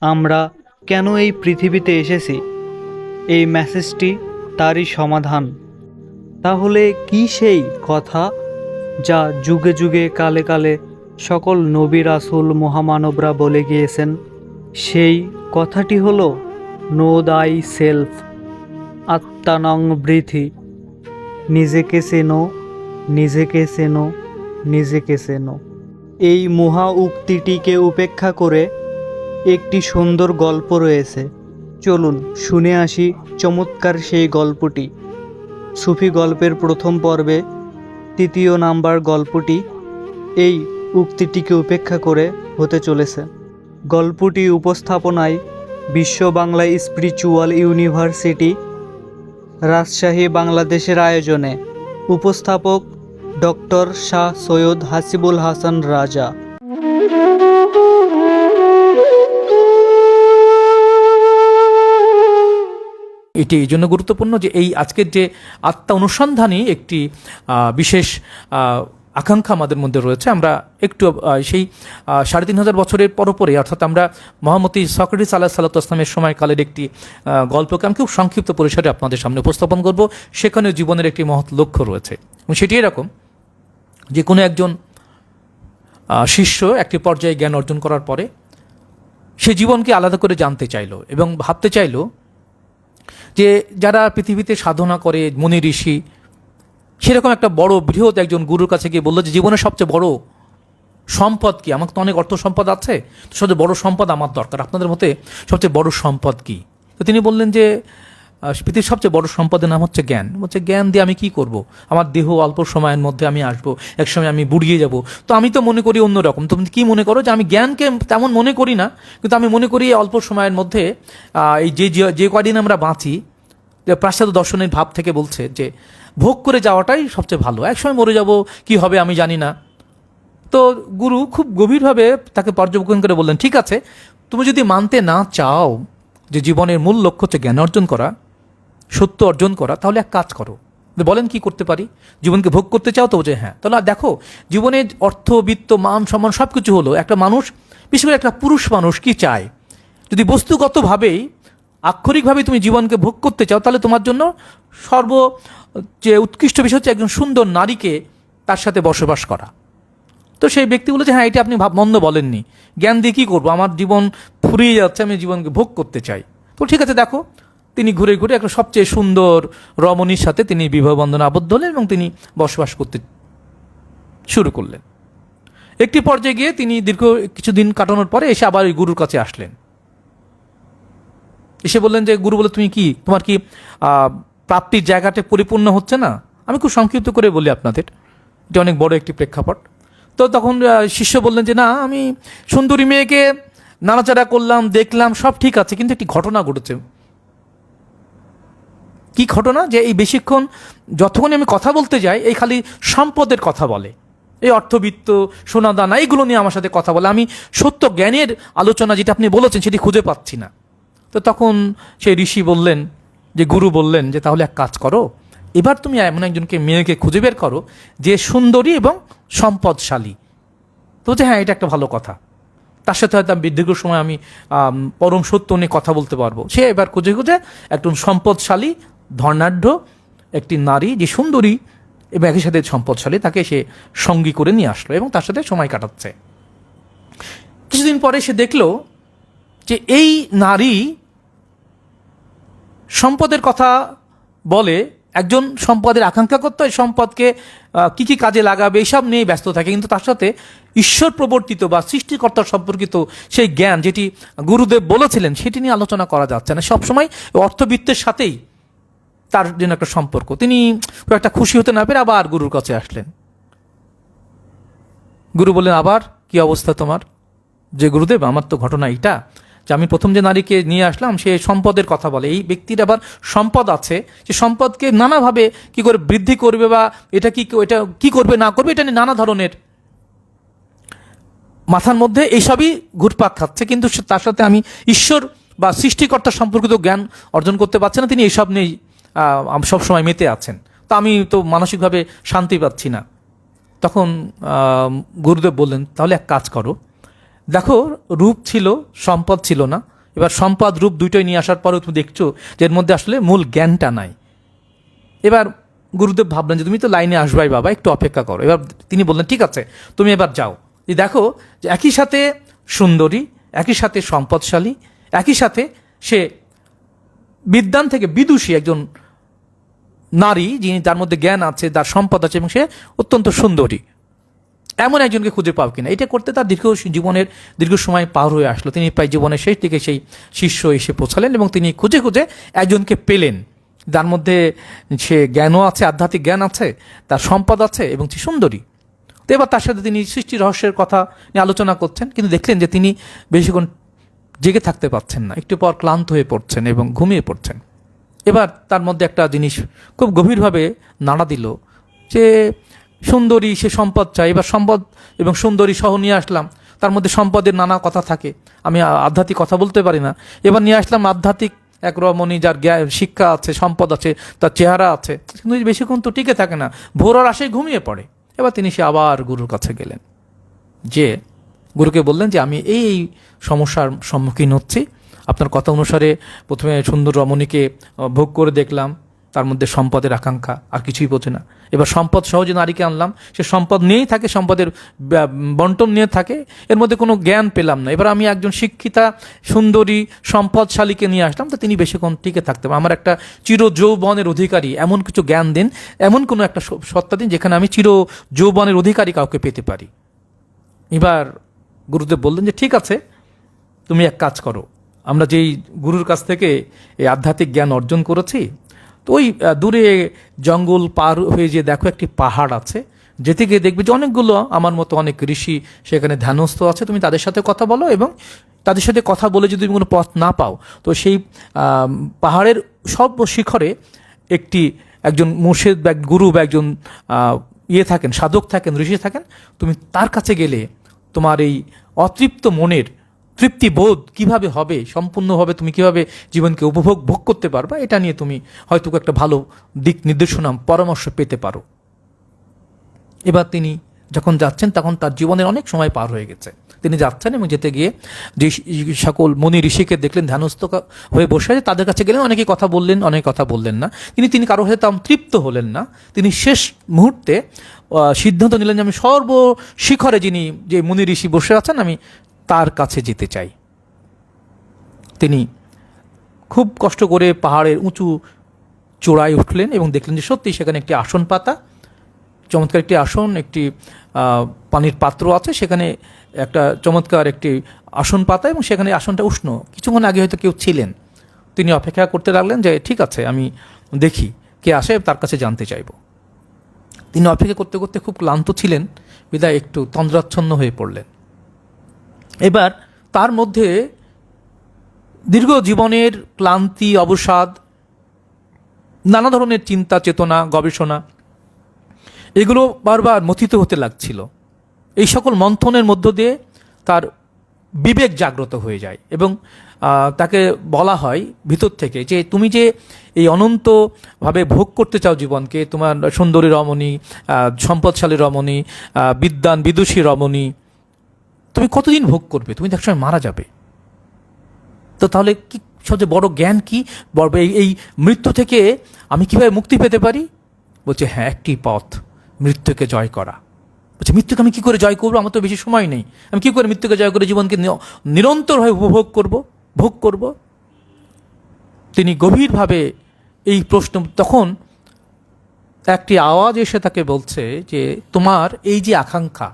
আমরা কেন এই পৃথিবীতে এসেছি? এই মেসেজটি তারই সমাধান। তাহলে কি সেই কথা যা যুগে যুগে কালে কালে সকল নবী রাসুল মহামানবরা বলে গিয়েছেন? সেই কথাটি হলো, নো দাই সেলফ আত্মানং বৃথি। নিজেকে চেনো নিজেকে চেনো নিজেকে চেনো। এই মহা উক্তিটিকে উপেক্ষা করে একটি সুন্দর গল্প রয়েছে। চলুন শুনে আসি চমৎকার সেই গল্পটি। সুফি গল্পের প্রথম পর্বে তৃতীয় নাম্বার গল্পটি এই উক্তিটিকে উপেক্ষা করে হতে চলেছে। গল্পটি উপস্থাপনায় বিশ্ব বাংলা স্পিরিচুয়াল ইউনিভার্সিটি, রাজশাহী, বাংলাদেশের আয়োজনে। উপস্থাপক ডক্টর শাহ সৈয়দ হাসিবুল হাসান রাজা। এটি এই জন্য গুরুত্বপূর্ণ যে এই আজকের যে আত্মা অনুসন্ধানই একটি বিশেষ আকাঙ্ক্ষা আমাদের মধ্যে রয়েছে। আমরা একটু সেই সাড়ে তিন হাজার বছরের পরপরে অর্থাৎ আমরা মহামতি আল্লাহ সাল্লাহ আসলামের সময়কালের একটি গল্পকে আমি খুব সংক্ষিপ্ত পরিসরে আপনাদের সামনে উপস্থাপন করব। সেখানে জীবনের একটি মহৎ লক্ষ্য রয়েছে। এবং সেটি এরকম, যে কোনো একজন শিষ্য একটি পর্যায়ে জ্ঞান অর্জন করার পরে সে জীবনকে আলাদা করে জানতে চাইলো এবং ভাবতে চাইলো যে যারা পৃথিবীতে সাধনা করে মুনি ঋষি, সেরকম একটা বড় বৃহৎ একজন গুরুর কাছে গিয়ে বলল যে, জীবনের সবচেয়ে বড় সম্পদ কি? আমার তো অনেক অর্থ সম্পদ আছে, তো সবচেয়ে বড় সম্পদ আমার দরকার। আপনাদের মতে সবচেয়ে বড় সম্পদ কি? তো তিনি বললেন যে পৃথিবীর সবচেয়ে বড় সম্পদের নাম হচ্ছে জ্ঞান। হচ্ছে জ্ঞান দিয়ে আমি কি করব? আমার দেহ অল্প সময়ের মধ্যে আমি আসব এক সময় আমি বুড়িয়ে যাব। তো আমি তো মনে করি অন্যরকম। তুমি কি মনে করো যে আমি জ্ঞানকে তেমন মনে করি না, কিন্তু আমি মনে করি অল্প সময়ের মধ্যে এই যে, যে- কদিন আমরা বাঁচি প্রাসাদ দর্শনের ভাব থেকে বলছে যে ভোগ করে যাওয়াটাই সবচেয়ে ভালো। একসময় মরে যাব, কি হবে আমি জানি না। তো গুরু খুব গভীরভাবে তাকে পর্যবেক্ষণ করে বললেন, ঠিক আছে, তুমি যদি মানতে না চাও যে জীবনের মূল লক্ষ্য হচ্ছে জ্ঞান অর্জন করা সত্য অর্জন করা, তাহলে এক কাজ করো। বলেন কি করতে পারি? জীবনকে ভোগ করতে চাও তো যে হ্যাঁ। তাহলে দেখো, জীবনের অর্থ, বিত্ত, মান, সম্মান সব কিছু হলো একটা মানুষ, বিশেষ করে একটা পুরুষ মানুষ কি চায়? যদি বস্তুগতভাবেই আক্ষরিকভাবে তুমি জীবনকে ভোগ করতে চাও, তাহলে তোমার জন্য সর্ব, যে উৎকৃষ্ট বিষয় হচ্ছে একজন সুন্দর নারীকে তার সাথে বসবাস করা। তো সেই ব্যক্তি বলেছে হ্যাঁ এটা আপনি ভাব, মন্দ বলেননি। জ্ঞান দিয়ে কী করব? আমার জীবন ফুরিয়ে যাচ্ছে, আমি জীবনকে ভোগ করতে চাই। তো ঠিক আছে, দেখো তিনি ঘুরে ঘুরে একটা সবচেয়ে সুন্দর রমণীর সাথে তিনি বিবাহ বন্ধনে আবদ্ধ হলেন এবং তিনি বসবাস করতে শুরু করলেন। একটি পর্যায়ে গিয়ে তিনি দীর্ঘ কিছুদিন কাটানোর পরে এসে আবার ওই গুরুর কাছে আসলেন। এসে বললেন যে, গুরু বলে তুমি কি? তোমার কি প্রাপ্তির জায়গাটা পরিপূর্ণ হচ্ছে না? আমি খুব সংক্ষিপ্ত করে বলি আপনাদের। এটা অনেক বড় একটি প্রেক্ষাপট। তো তখন শিষ্য বললেন যে, না, আমি সুন্দরী মেয়েকে নাড়াচাড়া করলাম, দেখলাম, সব ঠিক আছে, কিন্তু একটি ঘটনা ঘটেছে। কি ঘটনা? যে এই বেশিক্ষণ যতক্ষণ আমি কথা বলতে যাই এই খালি সম্পদের কথা বলে। এই অর্থবিত্ত সোনাদানা এইগুলো নিয়ে আমার সাথে কথা বলে। আমি সত্য জ্ঞানের আলোচনা যেটা আপনি বলেছেন সেটি খুঁজে পাচ্ছি না। তো তখন সেই ঋষি বললেন যে গুরু বললেন যে তাহলে এক কাজ করো এবার তুমি এমন একজনকে মেয়েকে খুঁজে বের করো যে সুন্দরী এবং সম্পদশালী। তো বলছে, হ্যাঁ এটা একটা ভালো কথা। তার সাথে হয়তো আমি দীর্ঘ সময় আমি পরম সত্য নিয়ে কথা বলতে পারব। সে এবার খুঁজে খুঁজে একজন সম্পদশালী ধর্নাঢ্য একটি নারী যে সুন্দরী এবং একই সাথে সম্পদশালী, তাকে সে সঙ্গী করে নিয়ে আসলো এবং তার সাথে সময় কাটাচ্ছে। কিছুদিন পরে সে দেখল যে এই নারী সম্পদের কথা বলে, একজন সম্পদের আকাঙ্ক্ষা করতো এই সম্পদকে কি কি কাজে লাগাবে এইসব নিয়ে ব্যস্ত থাকে, কিন্তু তার সাথে ঈশ্বর প্রবর্তিত বা সৃষ্টিকর্তার সম্পর্কিত সেই জ্ঞান যেটি গুরুদেব বলেছিলেন, সেটি নিয়ে আলোচনা করা যাচ্ছে না। সবসময় অর্থবিত্তের সাথেই তার জন্য একটা সম্পর্ক। তিনি খুব একটা খুশি হতে না পেরে আবার গুরুর কাছে আসলেন। গুরু বললেন আবার কি অবস্থা তোমার? যে গুরুদেব আমার তো ঘটনা এইটা যে আমি প্রথম যে নারীকে নিয়ে আসলাম সে সম্পদের কথা বলে। এই ব্যক্তির আবার সম্পদ আছে। যে সম্পদকে নানাভাবে কি করে বৃদ্ধি করবে বা এটা কি এটা কি করবে না করবে এটা নিয়ে নানা ধরনের মাথার মধ্যে এইসবই ঘুরপাক খাচ্ছে। কিন্তু তার সাথে আমি ঈশ্বর বা সৃষ্টিকর্তা সম্পর্কিত জ্ঞান অর্জন করতে পারছি না। তিনি এইসব আহ, সবসময় মেতে আছেন। তা আমি তো মানসিকভাবে শান্তি পাচ্ছি না। তখন গুরুদেব বললেন, তাহলে এক কাজ করো। দেখো, রূপ ছিল, সম্পদ ছিল না। এবার সম্পদ, রূপ দুইটাই নিয়ে আসার পরেও তুমি দেখছ যে এর মধ্যে আসলে মূল জ্ঞানটা নাই। এবার গুরুদেব ভাবলেন যে, তুমি তো লাইনে আসবাই বাবা, একটু অপেক্ষা করো। এবার তিনি বললেন, ঠিক আছে, তুমি এবার যাও। দেখো, যে একই সাথে সুন্দরী, একই সাথে সম্পদশালী, একই সাথে সে বিদ্যান থেকে বিদুষী একজন নারী, যিনি তার মধ্যে জ্ঞান আছে, তার সম্পদ আছে, এবং সে অত্যন্ত সুন্দরী। এমন একজনকে খুঁজে পাও কিনা? এটা করতে তার দীর্ঘ জীবনের, দীর্ঘ সময় পার হয়ে আসলো। তিনি প্রায় জীবনের শেষ দিকে সেই শিষ্য এসে পৌঁছালেন এবং তিনি খুঁজে খুঁজে একজনকে পেলেন। যার মধ্যে সে জ্ঞানও আছে, আধ্যাত্মিক জ্ঞান আছে, তার সম্পদ আছে, এবং সে সুন্দরী। তো এবার তার সাথে তিনি সৃষ্টি রহস্যের কথা নিয়ে আলোচনা করছেন, কিন্তু দেখলেন যে তিনি বেশিক্ষণ জেগে থাকতে পারছেন না। একটু পর ক্লান্ত হয়ে পড়ছেন এবং ঘুমিয়ে পড়ছেন। এবার তার মধ্যে একটা জিনিস খুব গভীরভাবে নাড়া দিল যে, সুন্দরী সে সম্পদ চাই এবার সম্পদ এবং সুন্দরী সহ নিয়ে আসলাম। তার মধ্যে সম্পদের নানা কথা থাকে। আমি আধ্যাত্মিক কথা বলতে পারি না। এবার নিয়ে আসলাম আধ্যাত্মিক এক রমণী যার জ্ঞান শিক্ষা আছে, সম্পদ আছে, তার চেহারা আছে। কিন্তু বেশিক্ষণ তো টিকে থাকে না। ভোরার আসে ঘুমিয়ে পড়ে। এবার তিনি সে আবার গুরুর কাছে গেলেন। যে গুরুকে বললেন যে, আমি এই সমস্যার সম্মুখীন হচ্ছি। আপনার কথা অনুসারে প্রথমে সুন্দর রমণীকে ভোগ করে দেখলাম। তার মধ্যে সম্পদের আকাঙ্ক্ষা, আর কিছুই বোঝে না। এবার সম্পদ সহজে নারীকে আনলাম। সে সম্পদ নিয়েই থাকে, সম্পদের বন্টন নিয়ে থাকে। এর মধ্যে কোনো জ্ঞান পেলাম না। এবার আমি একজন শিক্ষিতা, সুন্দরী, সম্পদশালীকে নিয়ে আসলাম। তো তিনি বেশিক্ষণ টিকে থাকতে। আমার একটা চির যৌবনের অধিকারী, এমন কিছু জ্ঞান দিন, এমন কোনো একটা সত্তা দিন, যেখানে আমি চির যৌবনের অধিকারী কাউকে পেতে পারি। এবার গুরুদেব বললেন যে, ঠিক আছে, তুমি এক কাজ করো। আমরা যেই গুরুর কাছ থেকে এই আধ্যাত্মিক জ্ঞান অর্জন করেছি, তো ওই দূরে জঙ্গল পার হয়ে যে দেখো একটি পাহাড় আছে, যেতে গিয়ে দেখবে যে অনেকগুলো, আমার মতো অনেক ঋষি সেখানে ধ্যানস্থ আছে। তুমি তাদের সাথে কথা বলো এবং তাদের সাথে কথা বলে যদি তুমি কোনো পথ না পাও, তো সেই পাহাড়ের সব শিখরে একটি একজন মুর্শিদ বা গুরু বা একজন ইয়ে থাকেন, সাধক থাকেন, ঋষি থাকেন। তুমি তার কাছে গেলে তোমার এই অতৃপ্ত মনের তৃপ্তি বোধ কীভাবে হবে, সম্পূর্ণভাবে তুমি কীভাবে জীবনকে উপভোগ, ভোগ করতে পারবা, এটা নিয়ে তুমি হয়তো একটা ভালো দিক নির্দেশনা, পরামর্শ পেতে পারো। এবার তিনি যখন যাচ্ছেন, তখন তার জীবনের অনেক সময় পার হয়ে গেছে। তিনি যাচ্ছেন এবং যেতে গিয়ে যে সকল মনি ঋষিকে দেখলেন, ধ্যানস্থ হয়ে বসে আছে, তাদের কাছে গেলেন, অনেকে কথা বললেন, অনেক কথা বললেন না। কিন্তু তিনি কারও সাথে তেমন তৃপ্ত হলেন না। তিনি শেষ মুহূর্তে সিদ্ধান্ত নিলেন যে আমি সর্বশিখরে যিনি যে মুনি ঋষি বসে আছেন, আমি তার কাছে যেতে চাই। তিনি খুব কষ্ট করে পাহাড়ের উঁচু চূড়ায় উঠলেন এবং দেখলেন যে সত্যি সেখানে একটি আসন পাতা, চমৎকার একটি আসন, একটি পানির পাত্র আছে, সেখানে একটা চমৎকার একটি আসন পাতা এবং সেখানে আসনটা উষ্ণ। কিছুক্ষণ আগে হয়তো কেউ ছিলেন। তিনি অপেক্ষা করতে লাগলেন যে, ঠিক আছে, আমি দেখি, কে আসে, তার কাছে জানতে চাইব। তিনি অপেক্ষা করতে করতে খুব ক্লান্ত ছিলেন, বিদায় একটু তন্দ্রাচ্ছন্ন হয়ে পড়লেন। এবার তার মধ্যে দীর্ঘ জীবনের ক্লান্তি, অবসাদ, নানা ধরনের চিন্তা, চেতনা, গবেষণা, এগুলো বারবার মথিত হতে লাগছিল। এই সকল মন্থনের মধ্য দিয়ে তার বিবেক জাগ্রত হয়ে যায় এবং তাকে বলা হয় ভিতর থেকে যে তুমি যে এই অনন্তভাবে ভোগ করতে চাও জীবনকে, তোমার সুন্দরী রমণী সম্পদশালী রমণী বিদ্যান বিদুষী রমণী, তুমি কতদিন ভোগ করবে? তুমি তো একসময় মারা যাবে। তো তাহলে কি সবচেয়ে বড় জ্ঞান কি? বড় এই মৃত্যু থেকে আমি কীভাবে মুক্তি পেতে পারি? বলছে হ্যাঁ একটি পথ, মৃত্যুকে জয় করা। বলছে, মৃত্যুকে আমি কি করে জয় করব? আমার তো বেশি সময় নেই। আমি কি করে মৃত্যুকে জয় করে জীবনকে নিরন্তরভাবে উপভোগ করব? ভোগ করব? তিনি গভীরভাবে এই প্রশ্ন, তখন একটি আওয়াজ এসে তাকে বলছে যে, তোমার এই যে আকাঙ্ক্ষা,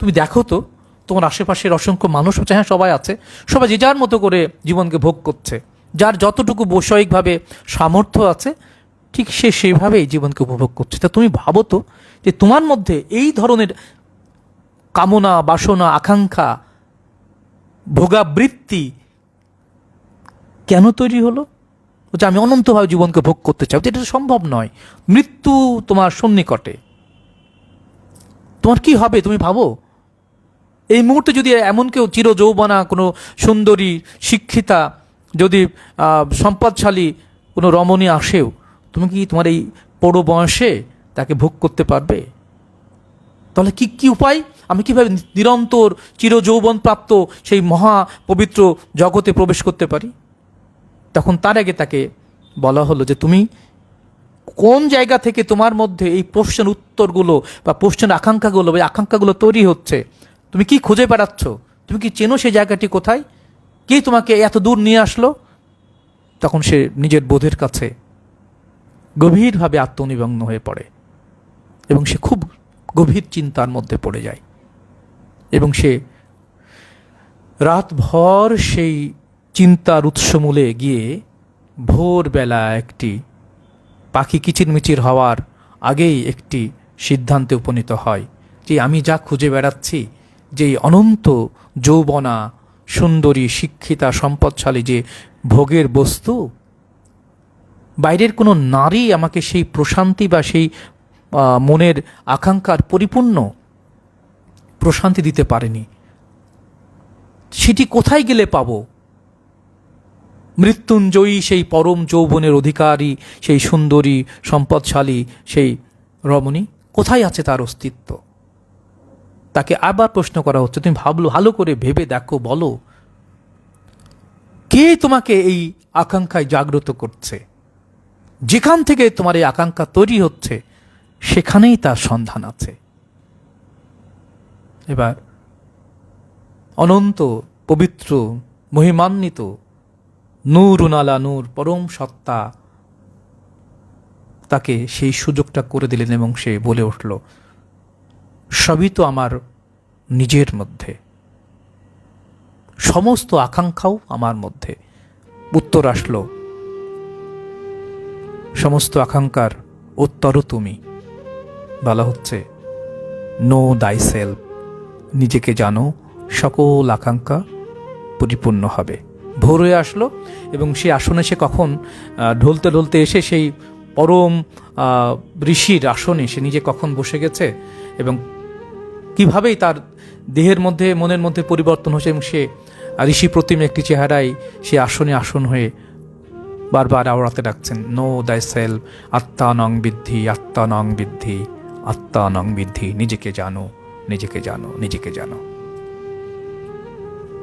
তুমি দেখো তো, তোমার আশেপাশের অসংখ্য মানুষ হচ্ছে হ্যাঁ সবাই আছে, সবাই যে যার মতো করে জীবনকে ভোগ করছে, যার যতটুকু বৈষয়িকভাবে সামর্থ্য আছে ঠিক সে সেইভাবেই জীবনকে উপভোগ করছে। তা তুমি ভাবো তো যে তোমার মধ্যে এই ধরনের কামনা, বাসনা, আকাঙ্ক্ষা, ভোগাবৃত্তি কেন তৈরি হলো? বলছে, আমি অনন্তভাবে জীবনকে ভোগ করতে চাই। এটা সম্ভব নয়। মৃত্যু তোমার সন্নিকটে। তোমার কি হবে তুমি ভাবো? এই মুহূর্তে যদি এমন কেউ চির যৌবনা কোনো সুন্দরী, শিক্ষিতা, যদি সম্পদশালী কোনো রমণী আসেও তুমি কি তোমার এই পৌর বয়সে তাকে ভোগ করতে পারবে? তাহলে কি কি উপায়? আমি কীভাবে নিরন্তর চিরযৌবন প্রাপ্ত সেই মহা পবিত্র জগতে প্রবেশ করতে পারি? তখন তার আগে তাকে বলা হলো যে তুমি কোন জায়গা থেকে তোমার মধ্যে এই প্রশ্নের উত্তরগুলো বা প্রশ্নের আকাঙ্ক্ষাগুলো বা আকাঙ্ক্ষাগুলো তৈরি হচ্ছে, তুমি কি খুঁজে বেড়াচ্ছ? তুমি কি চেনো সেই জায়গাটি কোথায়? কে তোমাকে এত দূর নিয়ে আসলো? তখন সে নিজের বোধের কাছে গভীরভাবে আত্মনিমগ্ন হয়ে পড়ে এবং সে খুব গভীর চিন্তার মধ্যে পড়ে যায় এবং সে রাতভর সেই চিন্তার উৎসমূলে গিয়ে ভোরবেলা একটি পাখি কিচিরমিচির হওয়ার আগেই একটি সিদ্ধান্তে উপনীত হয় যে আমি যা খুঁজে বেড়াচ্ছি, যে অনন্ত যৌবনা সুন্দরী, শিক্ষিতা, সম্পদশালী যে ভোগের বস্তু বাইরের কোনো নারী আমাকে সেই প্রশান্তি বা সেই মনের আকাঙ্ক্ষার পরিপূর্ণ প্রশান্তি দিতে পারেনি। সেটি কোথায় গেলে পাবো? মৃত্যুঞ্জয়ী সেই পরম যৌবনের অধিকারী, সেই সুন্দরী, সম্পদশালী, সেই রমণী কোথায় আছে তার অস্তিত্ব? তাকে আবার প্রশ্ন করা হচ্ছে, তুমি ভাবলো, ভালো করে ভেবে দেখো, বলো। কে তোমাকে এই আকাঙ্ক্ষায় জাগ্রত করছে? যেখান থেকে তোমার এই আকাঙ্ক্ষা তৈরি হচ্ছে, সেখানেই তার সন্ধান আছে। এবার, অনন্ত, পবিত্র, মহিমান্বিত নূরুনালা নূর, পরম সত্তা, তাকে সেই সুযোগটা করে দিলেন এবং সে বলে উঠল, সবই তো আমার নিজের মধ্যে। সমস্ত আকাঙ্ক্ষাও আমার মধ্যে। উত্তর আসলো সমস্ত আকাঙ্ক্ষার উত্তরও তুমি। বলা হচ্ছে, নো দাই সেলফ নিজেকে জানো, সকল আকাঙ্ক্ষা পরিপূর্ণ হবে। ভোর হয়ে আসলো এবং সেই আসনে সে কখন ঢলতে ঢলতে এসে সেই পরম ঋষির আসনে সে নিজে কখন বসে গেছে এবং কিভাবেই তার দেহের মধ্যে, মনের মধ্যে পরিবর্তন হচ্ছে এবং সে ঋষি প্রতিম একটি চেহারায় সে আসনে আসন হয়ে বারবার আওড়াতে ডাকছেন, নো দাই সেলফ আত্মা নং বৃদ্ধি, আত্মা নং বৃদ্ধি, আত্মা নং বৃদ্ধি, নিজেকে জানো নিজেকে জানো নিজেকে জানো।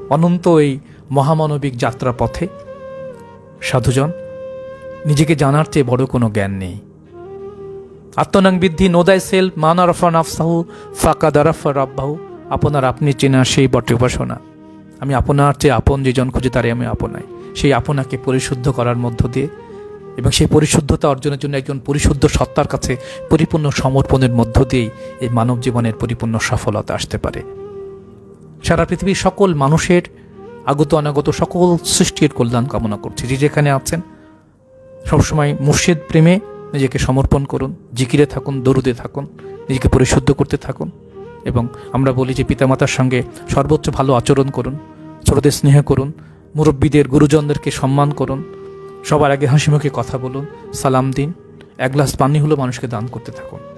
অনন্ত এই মহামানবিক যাত্রা পথে, সাধুজন, নিজেকে জানার চেয়ে বড় কোনো জ্ঞান নেই। আত্মনাং বৃদ্ধি নোদায় সেল, মান আরফা নাফসাহু, ফাঁকা দারাফা রাব্বাহু, আপনার আপনি চেনা সেই বটে উপাসনা। আমি আপনার চেয়ে আপন যে জন খুঁজে তারে আমি আপনাই। সেই আপনাকে পরিশুদ্ধ করার মধ্য দিয়ে এবং সেই পরিশুদ্ধতা অর্জনের জন্য একজন পরিশুদ্ধ সত্তার কাছে পরিপূর্ণ সমর্পণের মধ্য দিয়েই এই মানব জীবনের পরিপূর্ণ সফলতা আসতে পারে। সারা পৃথিবীর সকল মানুষের আগত অনাগত সকল সৃষ্টির কল্যাণ কামনা করছি। যে যেখানে আছেন, সবসময় মুর্শিদ প্রেমে নিজেকে সমর্পণ করুন, জিকিরে থাকুন, দরুদে থাকুন, নিজেকে পরিশুদ্ধ করতে থাকুন এবং আমরা বলি যে পিতামাতার সঙ্গে সর্বোচ্চ ভালো আচরণ করুন ছোটদের স্নেহ করুন মুরব্বীদের গুরুজনদেরকে সম্মান করুন। সবার আগে হাসিমুখে কথা বলুন। সালাম দিন। এক গ্লাস পানি হলো মানুষকে দান করতে থাকুন।